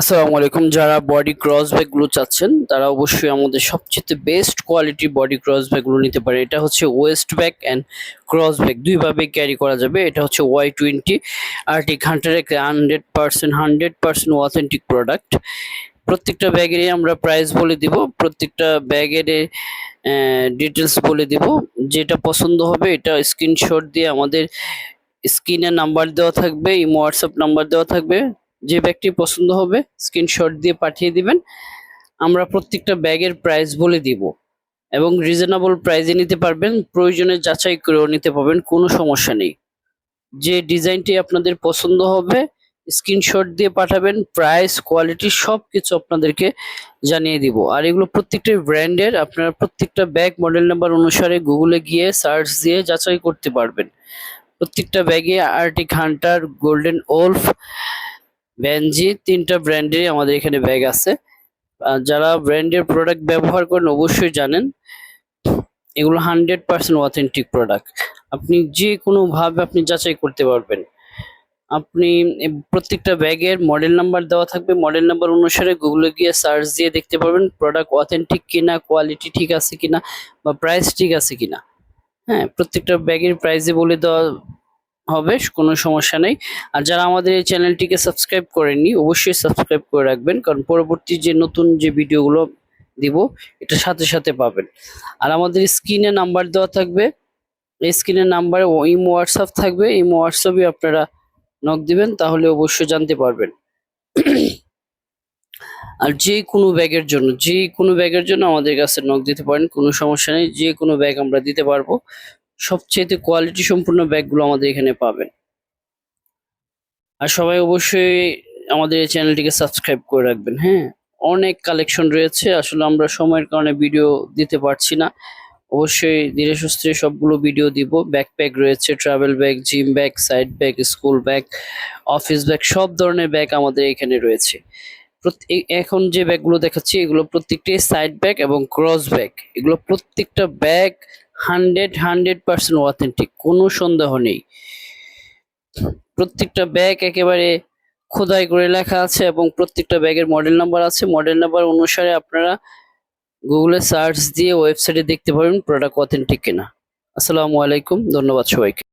আসসালামু আলাইকুম। যারা বডি ক্রস ব্যাগগুলো চাচ্ছেন, তারা অবশ্যই আমাদের সবচেয়ে বেস্ট কোয়ালিটির বডি ক্রস ব্যাগগুলো নিতে পারে। এটা হচ্ছে waist bag and cross bag দুইভাবে ক্যারি করা যাবে। এটা হচ্ছে Y twenty Arctic হান্টারের hundred percent hundred percent authentic product প্রত্যেকটা ব্যাগেরই আমরা প্রাইস বলে দিব, প্রত্যেকটা ব্যাগের ডিটেলস বলে দিব। যেটা পছন্দ হবে, এটা স্ক্রিনশট দিয়ে আমাদের স্ক্রিনে নাম্বার দেওয়া থাকবে ইমো হোয়াটসঅ্যাপ নাম্বার দেওয়া থাকবে। যে ব্যাগটি পছন্দ হবে স্ক্রিনশট দিয়ে পাঠিয়ে দিবেন। আমরা প্রত্যেকটা ব্যাগের প্রাইস বলে দিব এবং রিজনেবল প্রাইসে নিতে পারবেন, প্রয়োজনে যাচাই করেও নিতে পারবেন, কোনো সমস্যা নেই। যে ডিজাইনটি আপনাদের পছন্দ হবে স্ক্রিনশট দিয়ে পাঠাবেন প্রাইস কোয়ালিটি সব কিছু আপনাদেরকে জানিয়ে দিব। আর এগুলো প্রত্যেকটা ব্র্যান্ডের, আপনারা প্রত্যেকটা ব্যাগ মডেল নাম্বার অনুসারে গুগলে গিয়ে সার্চ দিয়ে যাচাই করতে পারবেন। প্রত্যেকটা ব্যাগে আর্টিক হান্টার, গোল্ডেন ওলফ ভ্যানজি তিনটা ব্র্যান্ডেরই আমাদের এখানে ব্যাগ আছে। যারা ব্র্যান্ডের প্রোডাক্ট ব্যবহার করেন অবশ্যই জানেন, এগুলো হান্ড্রেড পার্সেন্ট অথেন্টিক প্রোডাক্ট আপনি যে কোনো ভাবে আপনি যাচাই করতে পারবেন। আপনি প্রত্যেকটা ব্যাগের মডেল নাম্বার দেওয়া থাকবে। মডেল নাম্বার অনুসারে গুগলে গিয়ে সার্চ দিয়ে দেখতে পারবেন প্রোডাক্ট অথেন্টিক কিনা কোয়ালিটি ঠিক আছে কিনা, বা প্রাইস ঠিক আছে কিনা। হ্যাঁ প্রত্যেকটা ব্যাগের প্রাইসে বলে দেওয়া হবে, কোনো সমস্যা নেই। আর যারা আমাদের এই চ্যানেলটিকে সাবস্ক্রাইব করেননি, অবশ্যই সাবস্ক্রাইব করে রাখবেন, কারণ পরবর্তী যে নতুন যে ভিডিওগুলো দিব, এটা সাথে সাথে পাবেন। আর আমাদের স্ক্রিনে নাম্বার দেওয়া থাকবে। এই স্ক্রিনের নাম্বারে ইমো, হোয়াটসঅ্যাপ থাকবে। ইমো হোয়াটসঅ্যাপে আপনারা নক দিবেন, তাহলে অবশ্যই জানতে পারবেন। আর যে কোনো ব্যাগের জন্য, যে কোনো ব্যাগের জন্য আমাদের কাছে নক দিতে পারেন, কোনো সমস্যা নেই। যে কোনো ব্যাগ আমরা দিতে পারব। সবচেয়ে কোয়ালিটি সম্পূর্ণ ব্যাগগুলো আমাদের এখানে পাবেন। আর সবাই অবশ্যই আমাদের এই চ্যানেলটিকে সাবস্ক্রাইব করে রাখবেন হ্যাঁ? অনেক কালেকশন রয়েছে, আসলে আমরা সময়ের কারণে ভিডিও দিতে পারছি না। অবশ্যই ধীরে সুস্থে সবগুলো ভিডিও দিব। ব্যাকপ্যাক রয়েছে travel bag gym bag side bag school bag office bag সব ধরনের ব্যাগ আমাদের এখানে রয়েছে। এখন যে ব্যাগগুলো দেখাচ্ছি, এগুলো প্রত্যেকটাই সাইড ব্যাগ এবং ক্রস ব্যাগ এগুলো প্রত্যেকটা bag hundred hundred percent authentic কোনো সন্দেহ নেই। প্রত্যেকটা ব্যাগ একেবারে খোদাই করে লেখা আছে এবং প্রত্যেকটা ব্যাগের মডেল নাম্বার আছে। মডেল নাম্বার অনুসারে আপনারা গুগলে সার্চ দিয়ে ওয়েবসাইটে দেখতে পারবেন প্রোডাক্ট অথেন্টিক কিনা। আসসালামু আলাইকুম, ধন্যবাদ সবাইকে।